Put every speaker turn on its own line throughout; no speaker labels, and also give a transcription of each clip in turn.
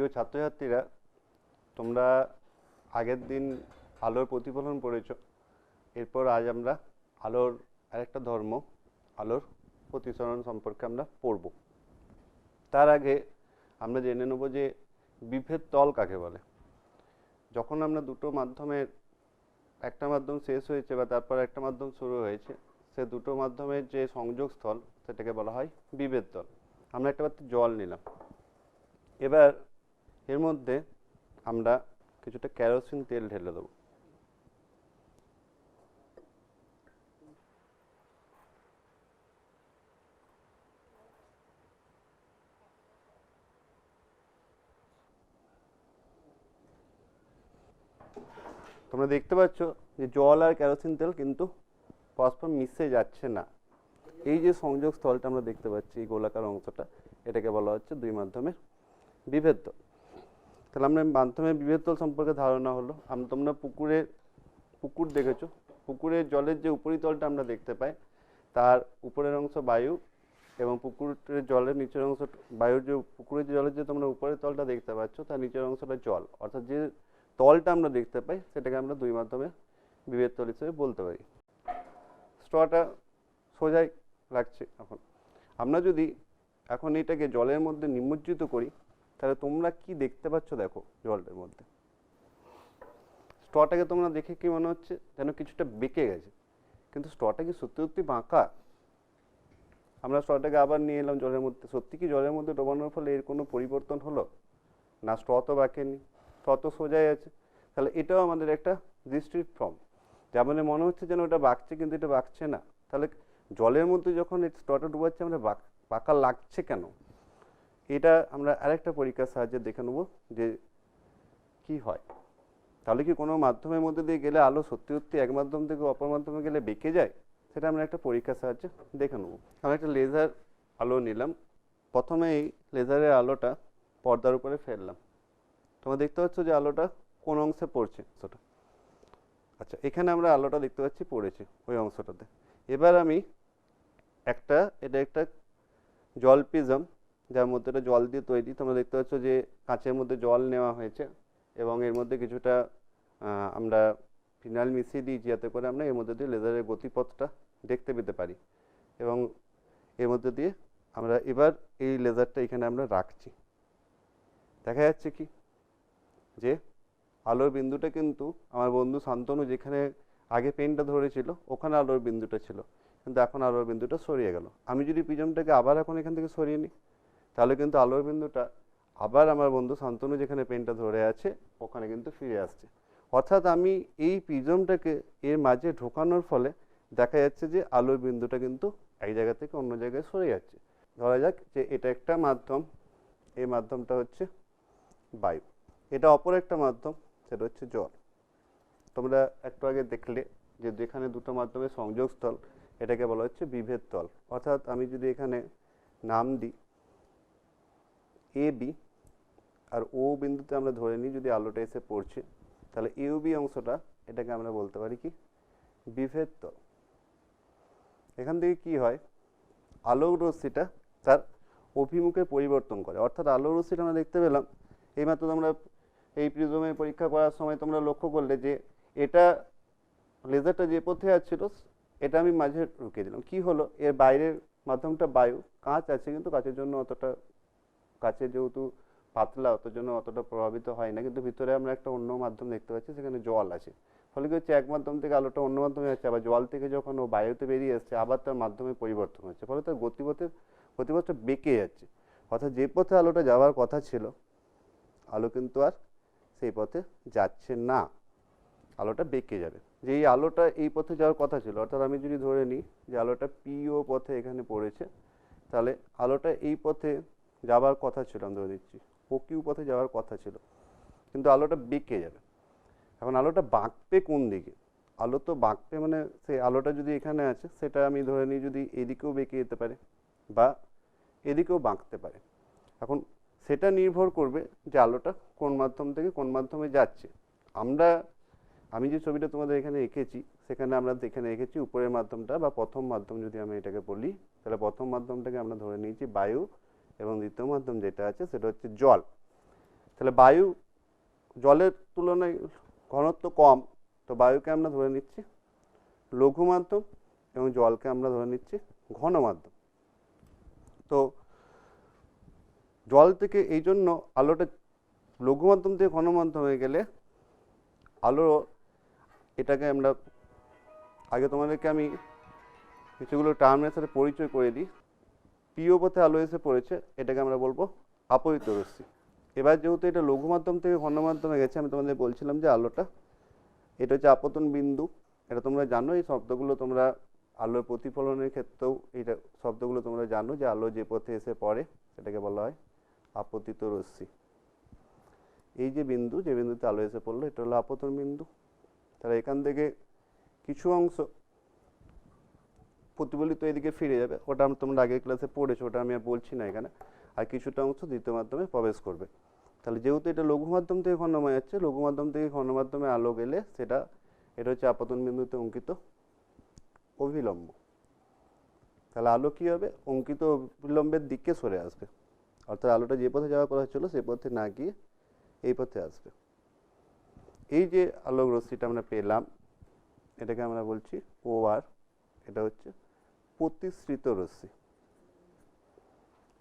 প্রিয় ছাত্রছাত্রীরা, তোমরা আগের দিন আলোর প্রতিফলন পড়েছো। এরপর আজ আমরা আলোর আরেকটা ধর্ম, আলোর প্রতিসরণ সম্পর্কে আমরা পড়ব। তার আগে আমরা জেনে নেব যে বিভেদ তল কাকে বলে। যখন আমরা দুটো মাধ্যমের, একটা মাধ্যম শেষ হয়েছে বা তারপর একটা মাধ্যম শুরু হয়েছে, সে দুটো মাধ্যমের যে সংযোগ স্থল সেটাকে বলা হয় বিভেদ তল। আমরা একটা জল নিলাম। এবার এর মধ্যে আমরা কিছুটা ক্যারোসিন তেল ঢেলে দেবো। তোমরা দেখতে পাচ্ছ যে জল আর ক্যারোসিন তেল কিন্তু পরস্পর মিশে যাচ্ছে না। এই যে সংযোগ স্থলটা আমরা দেখতে পাচ্ছি, এই গোলাকার অংশটা, এটাকে বলা হচ্ছে দুই মাধ্যমের বিভেদ তল তাহলে আমরা মাধ্যমে বিভেদ তল সম্পর্কে ধারণা হলো। আমরা তোমরা পুকুরে, পুকুর দেখেছ। পুকুরের জলের যে উপরিতলটা আমরা দেখতে পাই, তার উপরের অংশ বায়ু এবং পুকুরের জলের নিচের অংশ, বায়ুর যে, পুকুরের যে জলের যে তোমরা উপরের তলটা দেখতে পাচ্ছ, তার নিচের অংশটা জল। অর্থাৎ যে তলটা আমরা দেখতে পাই, সেটাকে আমরা দুই মাধ্যমে বিভেদ তল হিসেবে বলতে পারি। স্ট্রটা সোজাই লাগছে এখন। আমরা যদি এখন এটাকে জলের মধ্যে নিমজ্জিত করি তাহলে তোমরা কি দেখতে পাচ্ছ? দেখো জলটার মধ্যে। স্টটাকে তোমরা দেখে কি মনে হচ্ছে? যেন কিছুটা বেঁকে গেছে। কিন্তু স্টটা কি সত্যি সত্যি বাঁকা? আমরা স্টটাকে আবার নিয়ে এলাম জলের মধ্যে। সত্যি কি জলের মধ্যে ডোবানোর ফলে এর কোনো পরিবর্তন হলো? না স্ট্র তো বাঁকেনি। স্ট্র তো সোজাই আছে। তাহলে এটাও আমাদের একটা দৃষ্টির ফর্ম। যা মানে মনে হচ্ছে যেন ওটা বাঁকছে, কিন্তু এটা বাঁকছে না। তাহলে জলের মধ্যে যখন এই স্ট্রটা ডুবাচ্ছে, আমরা বাঁকা লাগছে কেন? এটা আমরা আরেকটা পরীক্ষার সাহায্যে দেখে নেব যে কি হয়। তাহলে কি কোনো মাধ্যমের মধ্যে দিয়ে গেলে আলো সত্যি সত্যি এক মাধ্যম থেকে অপর মাধ্যমে গেলে বেঁকে যায়? সেটা আমরা একটা পরীক্ষার সাহায্যে দেখে নেব। আমরা একটা লেজার আলো নিলাম। প্রথমে এই লেজারের আলোটা পর্দার উপরে ফেললাম। তোমরা দেখতে পাচ্ছ যে আলোটা কোন অংশে পড়ছে? সেটা আচ্ছা এখানে আমরা আলোটা দেখতে পাচ্ছি পড়েছে ওই অংশটাতে। এবার আমি একটা, এটা একটা জল প্রিজম যার মধ্যে এটা জল দিয়ে তৈরি, তোমরা দেখতে পাচ্ছ যে কাঁচের মধ্যে জল নেওয়া হয়েছে এবং এর মধ্যে কিছুটা আমরা ফিনাইল মিশিয়ে দিয়েছি যাতে করে আমরা এর মধ্যে দিয়ে লেজারের গতিপথটা দেখতে পেতে পারি এবং এর মধ্যে দিয়ে আমরা এবার এই লেজারটা এখানে আমরা রাখছি। দেখা যাচ্ছে কি? যে আলোর বিন্দুটা কিন্তু আমার বন্ধু শান্তনু যেখানে আগে পেনটা ধরেছিল, ওখানে আলোর বিন্দুটা ছিল, কিন্তু এখন আলোর বিন্দুটা সরিয়ে গেল। আমি যদি প্রিজমটাকে আবার এখন এখান থেকে সরিয়ে নিই তাহলে কিন্তু আলোর বিন্দুটা আবার আমার বন্ধু শান্তনু যেখানে পেনটা ধরে আছে, ওখানে কিন্তু ফিরে আসছে। অর্থাৎ আমি এই প্রিজমটাকে এর মাঝে ঢোকানোর ফলে দেখা যাচ্ছে যে আলোর বিন্দুটা কিন্তু এক জায়গা থেকে অন্য জায়গায় সরে যাচ্ছে। ধরা যাক যে এটা একটা মাধ্যম, এই মাধ্যমটা হচ্ছে বায়ু। এটা অপর একটা মাধ্যম, সেটা হচ্ছে জল। তোমরা একটু আগে দেখলে যে যেখানে দুটো মাধ্যমের সংযোগস্থল, এটাকে বলা হচ্ছে বিভেদ তল। অর্থাৎ আমি যদি এখানে নাম দিই এ বি আর ও বিন্দুতে আমরা ধরে নিই যদি আলোটা এসে পড়ছে, তাহলে ইউ বি অংশটা এটাকে আমরা বলতে পারি কি? বিভেদ তল এখান থেকে কি হয়? আলোক রশ্মিটা তার অভিমুখে পরিবর্তন করে। অর্থাৎ আলোক রশ্মিটা আমরা দেখতে পেলাম, এইমাত্র তোমরা এই প্রিজমের পরীক্ষা করার সময় তোমরা লক্ষ্য করলে যে এটা লেজারটা যে পথে আসছিল এটা আমি মাঝে ঢুকিয়ে দিলাম। কি হলো? এর বাইরের মাধ্যমটা বায়ু, কাঁচ আছে কিন্তু কাঁচের জন্য অতটা কাঁচের যেহেতু পাতলা অতর জন্য অতটা প্রভাবিত হয় না, কিন্তু ভিতরে আমরা একটা অন্য মাধ্যম দেখতে পাচ্ছি, সেখানে জল আছে। ফলে কি হচ্ছে, এক মাধ্যম থেকে আলোটা অন্য মাধ্যমে যাচ্ছে, আবার জল থেকে যখন ও বায়ুতে বেরিয়ে আসছে, আবার তার মাধ্যমে পরিবর্তন হচ্ছে, ফলে তার গতিপথের গতিপথটা বেঁকে যাচ্ছে। অর্থাৎ যে পথে আলোটা যাওয়ার কথা ছিল, আলো কিন্তু আর সেই পথে যাচ্ছে না। আলোটা বেঁকে যাবে। যে এই আলোটা এই পথে যাওয়ার কথা ছিল, অর্থাৎ আমি যদি ধরে নিই যে আলোটা পিও পথে এখানে পড়েছে, তাহলে আলোটা এই পথে যাওয়ার কথা ছিল, আমি ধরে দিচ্ছি ও পথে যাওয়ার কথা ছিল। কিন্তু আলোটা বেঁকে যাবে। এখন আলোটা বাঁকবে কোন দিকে? আলো তো বাঁকবে মানে সেই আলোটা যদি এখানে আছে, সেটা আমি ধরে নিই যদি এদিকেও বেঁকে যেতে পারে বা এদিকেও বাঁকতে পারে। এখন সেটা নির্ভর করবে যে আলোটা কোন মাধ্যম থেকে কোন মাধ্যমে যাচ্ছে। আমরা, আমি যে ছবিটা তোমাদের এখানে এঁকেছি, সেখানে আমরা এখানে এঁকেছি, উপরের মাধ্যমটা বা প্রথম মাধ্যম যদি আমি এটাকে বলি, তাহলে প্রথম মাধ্যমটাকে আমরা ধরে নিয়েছি বায়ু এবং দ্বিতীয় মাধ্যম যেটা আছে সেটা হচ্ছে জল। তাহলে বায়ু জলের তুলনায় ঘনত্ব কম, তো বায়ুকে আমরা ধরে নিচ্ছি লঘু মাধ্যম এবং জলকে আমরা ধরে নিচ্ছি ঘন মাধ্যম। তো জল থেকে এই জন্য আলোটা লঘু মাধ্যম থেকে ঘন মাধ্যম হয়ে গেলে আলো এটাকে আমরা, আগে তোমাদেরকে আমি কিছুগুলো টার্মের সাথে পরিচয় করে দিই। প্রিয় পথে আলো এসে পড়েছে, এটাকে আমরা বলব আপতিত রশ্মি। এবার যেহেতু এটা লঘু মাধ্যম থেকে ঘন মাধ্যমে গেছে, আমি তোমাদের বলছিলাম যে আলোটা, এটা হচ্ছে আপতন বিন্দু। এটা তোমরা জানো, এই শব্দগুলো তোমরা আলোর প্রতিফলনের ক্ষেত্রেও এইটা শব্দগুলো তোমরা জানো যে আলো যে পথে এসে পড়ে, সেটাকে বলা হয় আপতিত রশ্মি। এই যে বিন্দু, যে বিন্দুতে আলো এসে পড়ল, এটা হলো আপতন বিন্দু। তাহলে এখান থেকে কিছু অংশ প্রতিফলিত এদিকে ফিরে যাবে। ওটা তোমরা আগের ক্লাসে পড়েছো, ওটা আমি আর বলছি না এখানে। আর কিছুটা অংশ দ্বিতীয় মাধ্যমে প্রবেশ করবে। তাহলে যেহেতু এটা লঘু মাধ্যম থেকে ঘনময় যাচ্ছে লঘু মাধ্যম থেকে ঘন মাধ্যমে আলো গেলে সেটা, এটা হচ্ছে আপাতন বিন্দুতে অঙ্কিত অভিলম্ব। তাহলে আলো কী হবে? অঙ্কিত অভিলম্বের দিকে সরে আসবে। অর্থাৎ আলোটা যে পথে যাওয়ার কথা ছিল সে পথে না গিয়ে এই পথে আসবে। এই যে আলোক রশ্মিটা আমরা পেলাম, এটাকে আমরা বলছি ও আর এটা হচ্ছে প্রতিশ্রিত রশ্মি।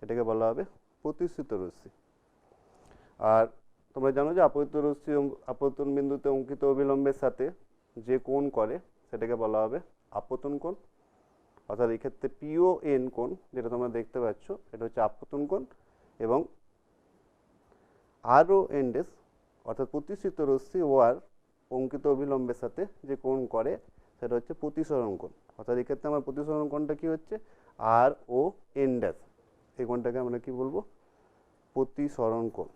এটাকে বলা হবে প্রতিশ্রিত রশ্মি। আর তোমরা জানো যে আপতিত রশ্মি আপতন বিন্দুতে অঙ্কিত অবিলম্বের সাথে যে কোণ করে, সেটাকে বলা হবে আপতন কোণ। অর্থাৎ এই ক্ষেত্রে পিও এন কোণ, যেটা তোমরা দেখতে পাচ্ছ, এটা হচ্ছে আপতন কোণ এবং আরও এন্ডেস অর্থাৎ প্রতিষ্ঠিত রশ্মি ও আর অঙ্কিত অবিলম্বের সাথে যে কোণ করে, সেটা হচ্ছে প্রতিসরণ কোণ। অর্থাৎ এক্ষেত্রে আমার প্রতিসরণ কোণটা কি হচ্ছে? আর ও এন ড্যাশ এই কোণটাকে আমরা কি বলব? প্রতিসরণ কোণ।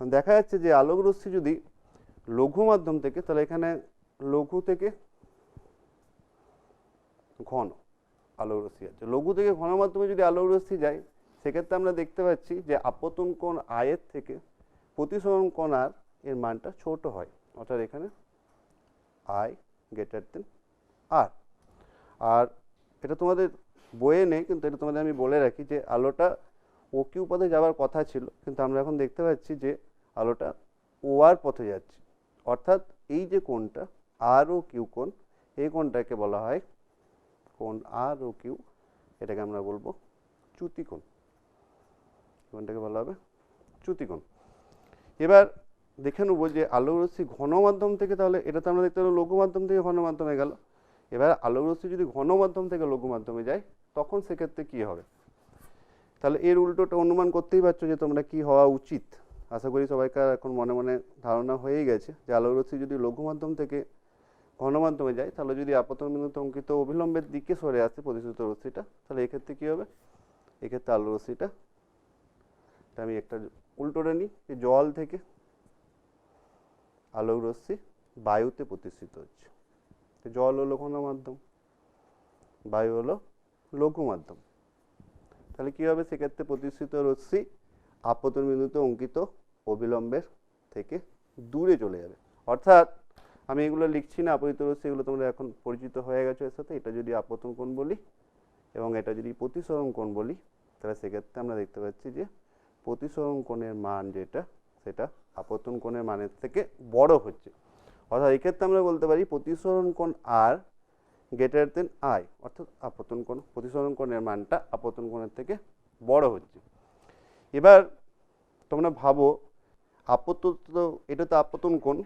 দেখা যাচ্ছে যে আলোক রশ্মি যদি লঘু মাধ্যম থেকে, তাহলে এখানে লঘু থেকে ঘন আলোক রশ্মি আছে। লঘু থেকে ঘন মাধ্যমে যদি আলোক রশ্মি যায়, সেক্ষেত্রে আমরা দেখতে পাচ্ছি যে আপতন কোণ আয়ের থেকে প্রতিসরণ কোণ আর এর মানটা ছোট হয়। অর্থাৎ এখানে আই গ্রেটার দেন আর আর এটা তোমাদের বইয়ে নেই, কিন্তু এটা তোমাদের আমি বলে রাখি যে আলোটা ও কিউ পথে যাওয়ার কথা ছিল, কিন্তু আমরা এখন দেখতে পাচ্ছি যে আলোটা ও আর পথে যাচ্ছে। অর্থাৎ এই যে কোণটা আর ও কিউ কোণ, এই কোণটাকে বলা হয় কোণ আর ও কিউ এটাকে আমরা বলব চ্যুতিকোণ কোণটাকে বলা হবে চ্যুতিকোণ এবার দেখে নেব যে আলো রশ্মি ঘন মাধ্যম থেকে তাহলে, এটা তো আমরা দেখতে পেলাম লঘু মাধ্যম থেকে ঘন মাধ্যমে গেল। এবার আলো রশ্মি যদি ঘন মাধ্যম থেকে লঘু মাধ্যমে যায়, তখন সেক্ষেত্রে কি হবে? তাহলে এর উল্টোটা অনুমান করতেই পারছ যে তোমরা কি হওয়া উচিত। আশা করি সবাইকার এখন মনে মনে ধারণা হয়েই গেছে যে আলো রশ্মি যদি লঘু মাধ্যম থেকে ঘন মাধ্যমে যায়, তাহলে যদি আপতন বিন্দুতে অঙ্কিত অবিলম্বের দিকে সরে আসে প্রতিশ্রুত রশ্মিটা, তাহলে এক্ষেত্রে কি হবে? এক্ষেত্রে আলো রশ্মিটা আমি একটা উল্টোটা নিই, যে জল থেকে আলোক রশ্মি বায়ুতে প্রতিষ্ঠিত হচ্ছে। জল হলো ঘন মাধ্যম, বায়ু হলো লঘু মাধ্যম তাহলে কি হবে? সেক্ষেত্রে প্রতিষ্ঠিত রশ্মি আপতন বিন্দুতে অঙ্কিত অবিলম্বের থেকে দূরে চলে যাবে। অর্থাৎ আমি এগুলো লিখছি না, আপতিত রশ্মি এগুলো তোমরা এখন পরিচিত হয়ে গেছো এর সাথে। এটা যদি আপতন কোণ বলি এবং এটা যদি প্রতিসরণ কোণ বলি, তাহলে সেক্ষেত্রে আমরা দেখতে পাচ্ছি যে প্রতিসরণ কোণের মান যেটা, সেটা আপতন কোণের মানের থেকে বড় হচ্ছে। অর্থাৎ এক্ষেত্রে আমরা বলতে পারি প্রতিসরণ কোণ আর গ্রেটার দেন আই অর্থাৎ আপতন কোণ, প্রতিসরণ কোণের মানটা আপতন কোণের থেকে বড় হচ্ছে। এবার তোমরা ভাবো আপত এটা তো আপতন কোণ,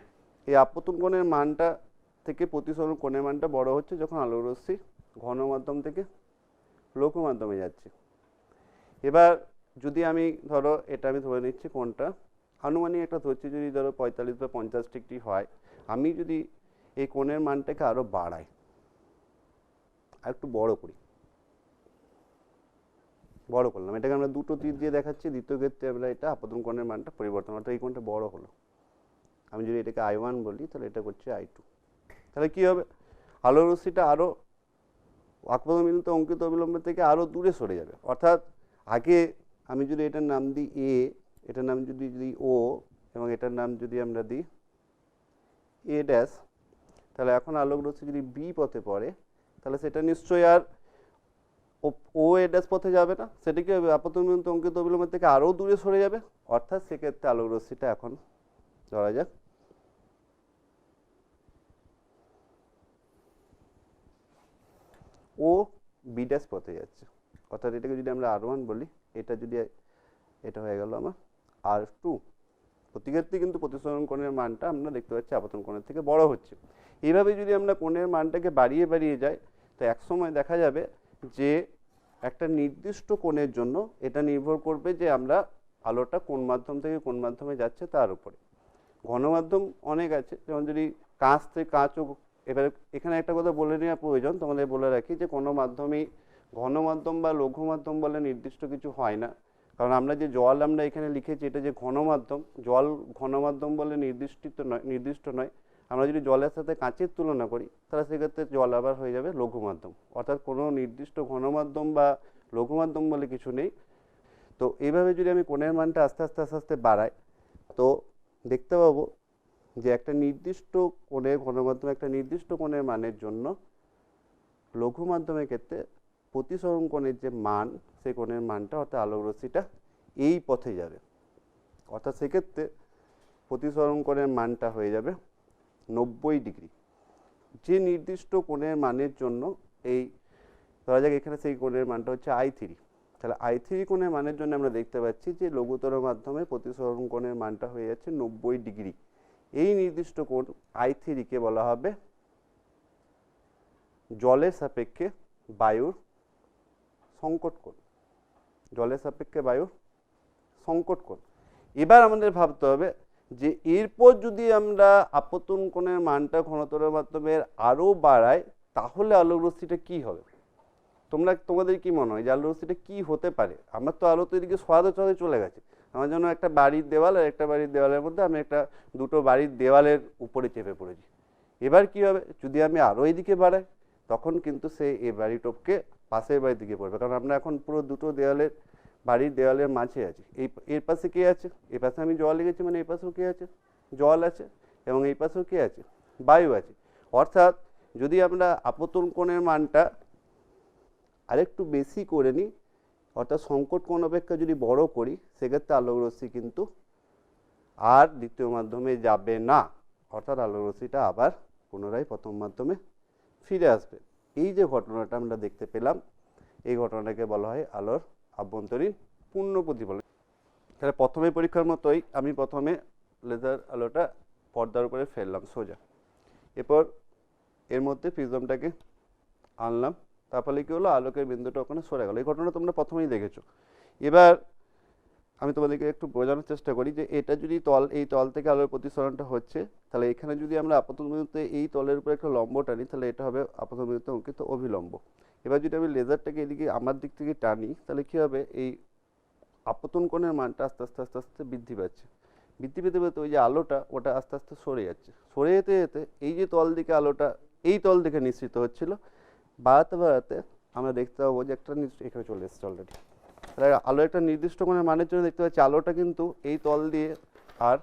এই আপতন কোণের মানটা থেকে প্রতিসরণ কোণের মানটা বড় হচ্ছে যখন আলোক রশ্মি ঘন মাধ্যম থেকে লঘু মাধ্যমে যাচ্ছে। এবার যদি আমি ধরো এটা আমি ধরে নিচ্ছি কোনটা আনুমানিক একটা ধরছি যদি ধরো পঁয়তাল্লিশ বা পঞ্চাশ ডিগ্রি হয়, আমি যদি এই কোণের মানটাকে আরও বাড়াই, আর একটু বড় করি, বড় করলাম। এটাকে আমরা দুটো তীর দিয়ে দেখাচ্ছি, দ্বিতীয় ক্ষেত্রে আমরা এটা আপতন কোণের মানটা পরিবর্তন, অর্থাৎ এই কোণটা বড় হলো। আমি যদি এটাকে আই ওয়ান বলি, তাহলে এটা করছে আই টু। তাহলে কি হবে? আলোর রশ্মিটা আরও আপতন বিন্দুতে অঙ্কিত অবিলম্বের থেকে আরও দূরে সরে যাবে। অর্থাৎ আগে আমি যদি এটার নাম দিই এ এটার নাম যদি দিই ও এবং এটার নাম যদি আমরা দিই এ ড্যাশ তাহলে এখন আলোক রশ্মি যদি বি পথে পড়ে, তাহলে সেটা নিশ্চয়ই আর ও- এ ড্যাশ পথে যাবে না। সেটা কি হবে? আপতনবিন্দু অঙ্কিত অবিলম্বের থেকে আরও দূরে সরে যাবে। অর্থাৎ সেক্ষেত্রে আলোক রশ্মিটা এখন ধরা যাক। ও বি ড্যাশ পথে যাচ্ছে। অর্থাৎ এটাকে যদি আমরা আর ওয়ান বলি, এটা যদি এটা হয়ে গেল আমার। আর টু প্রতিক্ষেত্রে কিন্তু প্রতিসরণ কোণের মানটা আমরা দেখতে পাচ্ছি আপতন কোণের থেকে বড় হচ্ছে। এইভাবে যদি আমরা কোণের মানটাকে বাড়িয়ে বাড়িয়ে যাই, তো একসময় দেখা যাবে যে একটা নির্দিষ্ট কোণের জন্য এটা নির্ভর করবে যে আমরা আলোটা কোন মাধ্যম থেকে কোন মাধ্যমে যাচ্ছে তার উপরে। ঘনমাধ্যম অনেক আছে, যেমন যদি কাঁচ থেকে কাঁচও এবারে এখানে একটা কথা বলে নেওয়া প্রয়োজন, তোমাদের বলে রাখি যে কোনো মাধ্যমেই ঘনমাধ্যম বা লঘু মাধ্যম বলে নির্দিষ্ট কিছু হয় না। কারণ আমরা যে জল আমরা এখানে লিখেছি, এটা যে ঘনমাধ্যম, জল ঘনমাধ্যম বলে নির্দিষ্ট নয় নির্দিষ্ট নয়। আমরা যদি জলের সাথে কাঁচের তুলনা করি, তাহলে সেক্ষেত্রে জল আবার হয়ে যাবে লঘু মাধ্যম অর্থাৎ কোনো নির্দিষ্ট ঘনমাধ্যম বা লঘু মাধ্যম বলে কিছু নেই। তো এইভাবে যদি আমি কোণের মানটা আস্তে আস্তে আস্তে আস্তে বাড়াই, তো দেখতে পাবো যে একটা নির্দিষ্ট কোণের ঘনমাধ্যম একটা নির্দিষ্ট কোণের মানের জন্য লঘু মাধ্যমের ক্ষেত্রে প্রতিসরণ কোণের যে মান, সেই কোণের মানটা অর্থাৎ আলোক রশ্মিটা এই পথে যাবে। অর্থাৎ সেক্ষেত্রে প্রতিসরণ কোণের মানটা হয়ে যাবে নব্বই ডিগ্রি। যে নির্দিষ্ট কোণের মানের জন্য এই, ধরা যাক এখানে সেই কোণের মানটা হচ্ছে আই থ্রি তাহলে আই থ্রি কোণের মানের জন্য আমরা দেখতে পাচ্ছি যে লঘুতর মাধ্যমে প্রতিসরণ কোণের মানটা হয়ে যাচ্ছে নব্বই ডিগ্রি। এই নির্দিষ্ট কোণ আই থ্রিকে বলা হবে জলের সাপেক্ষে বায়ুর সংকট কোণ জলের সাপেক্ষে বায়ুর সংকট কোণ এবার আমাদের ভাবতে হবে যে এরপর যদি আমরা আপতন কোণের মানটা ঘনতরের মাধ্যমে আরও বাড়াই, তাহলে আলোক রশ্মিটা কী হবে? তোমরা, তোমাদের কি মনে হয় যে আলোক রশ্মিটা কী হতে পারে? আমার তো আলো তো এদিকে সোয়াদে সোয়াদে চলে গেছে। আমার জন্য একটা বাড়ির দেওয়াল আর একটা বাড়ির দেওয়ালের মধ্যে আমি একটা দুটো বাড়ির দেওয়ালের উপরে চেপে পড়েছি। এবার কি হবে? যদি আমি আরও এদিকে বাড়াই তখন কিন্তু সে এ বাড়ি টপকে পাশের বাড়ির দিকে পড়বে। কারণ আমরা এখন পুরো দুটো দেওয়ালের, বাড়ির দেওয়ালের মাঝে আছি। এই, এর পাশে কে আছে? এই পাশে আমি জল লিখেছি মানে এই পাশেও কে আছে? জল আছে এবং এই পাশেও কে আছে? বায়ু আছে। অর্থাৎ যদি আমরা আপতন কোণের মানটা আরেকটু বেশি করে নিই, অর্থাৎ সংকট কোণ অপেক্ষা যদি বড় করি, সেক্ষেত্রে আলোক রশ্মি কিন্তু আর দ্বিতীয় মাধ্যমে যাবে না। অর্থাৎ আলোক রশ্মিটা আবার পুনরায় প্রথম মাধ্যমে ফিরে আসবে। এই যে ঘটনাটা আমরা দেখতে পেলাম, এই ঘটনাটাকে বলা হয় আলোর আভ্যন্তরীণ পূর্ণ প্রতিফলন। তাহলে প্রথমে পরীক্ষার মতোই আমি প্রথমে লেজার আলোটা পর্দার উপরে ফেললাম সোজা। এরপর এর মধ্যে প্রিজমটাকে আনলাম। তার ফলে কী হলো? আলোকের বিন্দুটা ওখানে সরে গেল। এই ঘটনা তোমরা প্রথমেই দেখেছ। এবার আমি তোমাদেরকে একটু বোঝানোর চেষ্টা করি যে এটা যদি তল, এই তল থেকে আলোর প্রতিসরণটা হচ্ছে, তাহলে এখানে যদি আমরা আপাতত বিন্দুতে এই তলের উপরে একটা লম্ব টানি, তাহলে এটা হবে আপাতত বিন্দুতে অঙ্কিত অভিলম্ব। এবার যদি আমি লেজারটাকে এদিকে আমার দিক থেকে টানি, তাহলে কী হবে? এই আপতন কোণের মানটা আস্তে আস্তে আস্তে আস্তে বৃদ্ধি পাচ্ছে। বৃদ্ধি পেতে পেতে ওই যে আলোটা, ওটা আস্তে আস্তে সরে যাচ্ছে। সরে যেতে যেতে এই যে তল দিকে আলোটা, এই তল দিকে নিঃসৃত হচ্ছিল, বাড়াতে বাড়াতে আমরা দেখতে পাবো যে একটা এখানে চলে এসেছে অলরেডি তাহলে আলো একটা নির্দিষ্ট কোণের মানের জন্য দেখতে পাচ্ছি, আলোটা কিন্তু এই তল দিয়ে আর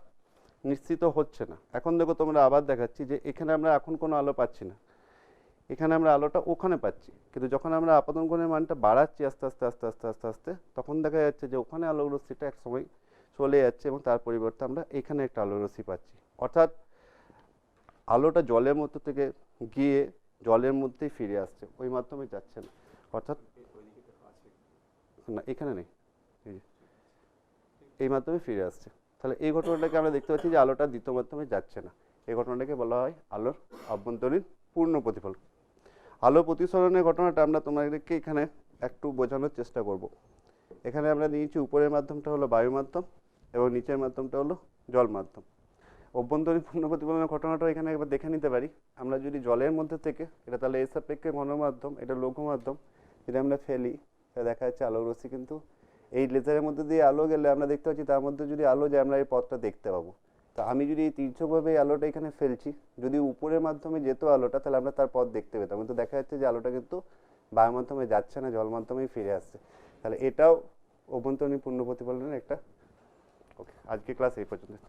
নিশ্চিত হচ্ছে না। এখন দেখো তোমরা আবার দেখাচ্ছি যে এখানে আমরা এখন কোনো আলো পাচ্ছি না। এখানে আমরা আলোটা ওখানে পাচ্ছি, কিন্তু যখন আমরা আপাতন কোণের মানটা বাড়াচ্ছি আস্তে আস্তে আস্তে আস্তে আস্তে আস্তে, তখন দেখা যাচ্ছে যে ওখানে আলোক রশ্মিটা এক সময় চলে যাচ্ছে এবং তার পরিবর্তে আমরা এখানে একটা আলোক রশ্মি পাচ্ছি। অর্থাৎ আলোটা জলের মধ্যে থেকে গিয়ে জলের মধ্যেই ফিরে আসছে, ওই মাধ্যমে যাচ্ছে না। অর্থাৎ না এখানে নেই। এই মাধ্যমে ফিরে আসছে। তাহলে এই ঘটনাটাকে আমরা দেখতে পাচ্ছি যে আলোটা দ্বিতীয় মাধ্যমে যাচ্ছে না। এই ঘটনাটাকে বলা হয় আলোর অভ্যন্তরীণ পূর্ণ প্রতিফলন। আলো প্রতিসরণের ঘটনাটা আমরা তোমাদেরকে এখানে একটু বোঝানোর চেষ্টা করব। এখানে আমরা নিয়েছি উপরের মাধ্যমটা হলো বায়ু মাধ্যম এবং নিচের মাধ্যমটা হলো জল মাধ্যম। অভ্যন্তরীণ পূর্ণ প্রতিফলনের ঘটনাটা এখানে একবার দেখে নিতে পারি। আমরা যদি জলের মধ্যে থেকে, এটা তাহলে এর সাপেক্ষে ঘনমাধ্যম, এটা লঘু মাধ্যম যদি আমরা ফেলি দেখা যাচ্ছে আলোক রশ্মি কিন্তু এই লেজারের মধ্যে দিয়ে আলো গেলে আমরা দেখতে পাচ্ছি তার মধ্যে যদি আলো যায় আমরা এই পথটা দেখতে পাবো। তো আমি যদি এই তির্যকভাবে এই আলোটা এখানে ফেলছি, যদি উপরের মাধ্যমে যেত আলোটা তাহলে আমরা তার পথ দেখতে পেতাম। কিন্তু দেখা যাচ্ছে যে আলোটা কিন্তু বায়ুর মাধ্যমে যাচ্ছে না, জল মাধ্যমেই ফিরে আসছে। তাহলে এটাও অভ্যন্তরীণ পূর্ণ প্রতিফলনের একটা ওকে আজকে ক্লাস এই পর্যন্ত